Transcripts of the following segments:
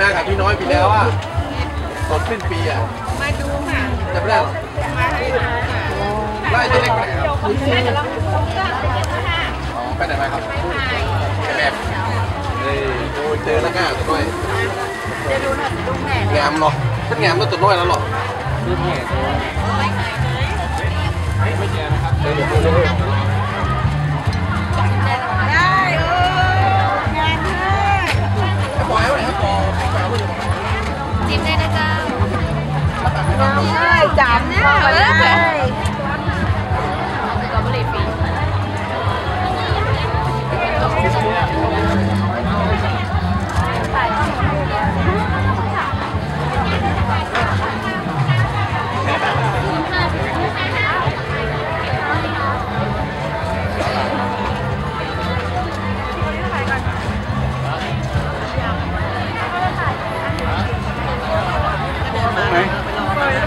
มากับพี่น้อยปีแล้วอะตอนสิ้นปีอะมาดูค่ะจำไม่ได้หรอมาให้ดูค่ะไล่จะเล็กไปไหนครับเดี๋ยวเราดูก็จะเป็นค่ะอ๋อไปไหนมาครับถ่ายไปแบบเอ้ยโอ้ยเจอแล้วง่าตัวน้อยจะดูหน่อยดูแหน่งามเนาะฉันงามแล้วตัวน้อยแล้วหรอได้ ได้จา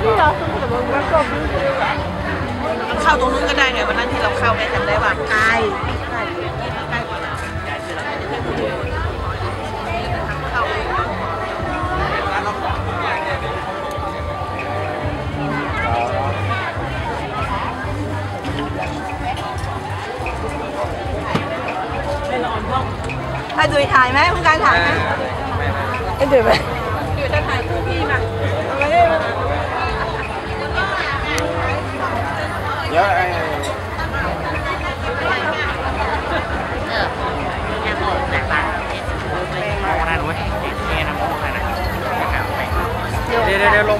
เข้าตรงนู้นก็ได้ไงวันนั้นที่เราเข้าได้จำได้ว่าไกลใกล้ใกล้กว่านั้นเข้าให้ดูถ่ายไหมคุณการถ่ายไหมให้ดูไหมอยู่จะถ่ายคู่พี่มาเดี๋ยว ไอ้เดี๋ยวเดี๋ยวลง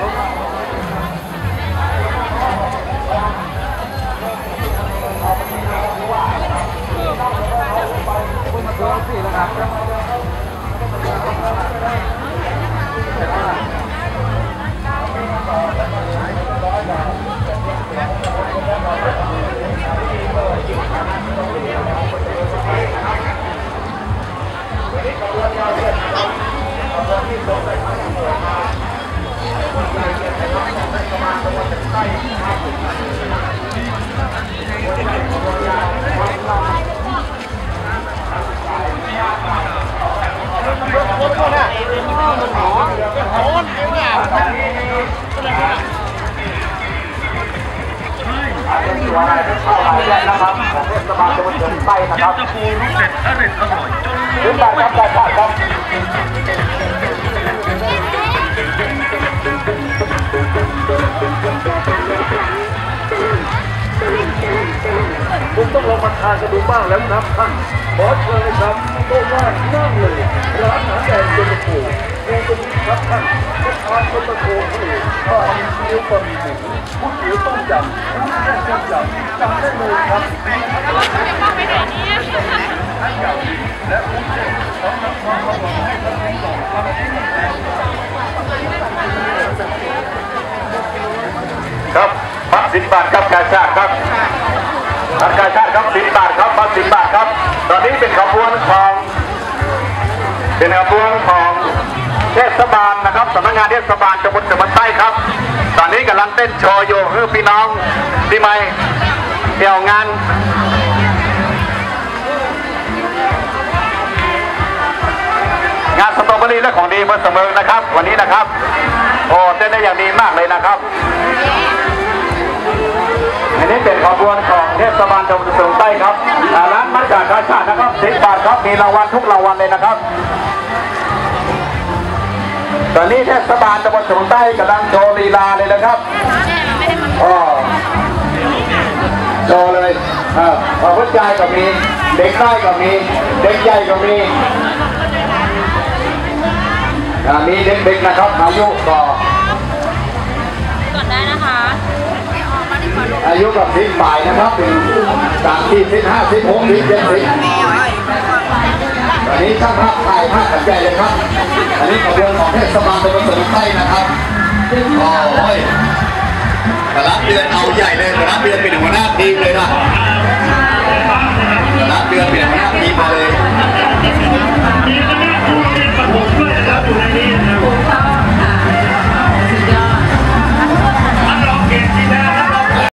ลง นะครับของเทศบาลตำบลเฉินไส้นะครับตะปูรสเด็ดอร่อยอร่อยจนพื้นบ้านครับได้ คุณต้องลองมาทานกันดูบ้างแล้วนับท่านขอเชิญเลยครับโต๊ะว่างนั่งเลยร้านอาหารแดงเย็นตาโฟเองตรงนี้ครับท่านก็ทานคนตะโกนเลยทานเกี๊ยวบะหมี่หมูก๋วยเตี๋ยวต้มยำน้ำแกงต้มยำจำได้เลยครับและผู้เจ็บต้องรับความระวังให้ทั้งสองครับครับบัตรสิบบาทครับกาชาติครับ บัตรกาชาติครับสิบบาทครับบัตรสิบบาทครับ ตอนนี้เป็นขบวนของ เป็นขบวนของเทศบาลนะครับสำนักงานเทศบาลจังหวัดสมุทรใต้ครับ ตอนนี้กำลังเต้นโชว์อยู่คือพี่น้องที่ไม่เที่ยวงานงานสตรอเบอรี่และของดีเมื่อเสมอนะครับ วันนี้นะครับ โอ้เต้นได้อย่างดีมากเลยนะครับ อันนี้เป็นขบวนของเทศบาลจังหวัดสุโขทัยครับร้านมัดจากาชาตินะครับสิบบาทครับมีรางวัลทุกรางวัลเลยนะครับ ตอนนี้เทศบาลจังหวัดสุโขทัยกำลังโชว์ลีลาเลยนะครับอ๋อโชว์เลยอ่าผู้ชายก็มี เด็กน้อยก็มี เด็กใหญ่ก็มีอ่ามีเด็กๆนะครับอายุก็ก่อนได้นะ อายุกับสิบปลายนะครับเป็นสามสี่สิบห้าสิบหกสิบเจ็ดสิบอันนี้ช่างภาพถ่ายภาพกันใจเลยครับ อันนี้ขบวนของเทศบาลตำบลสมุทรใต้นะครับโอ้ยแต่ละเดือนเอาใหญ่เลยแต่ละเดือนเป็นหัวหน้าทีมเลยนะแต่ละเดือนเป็น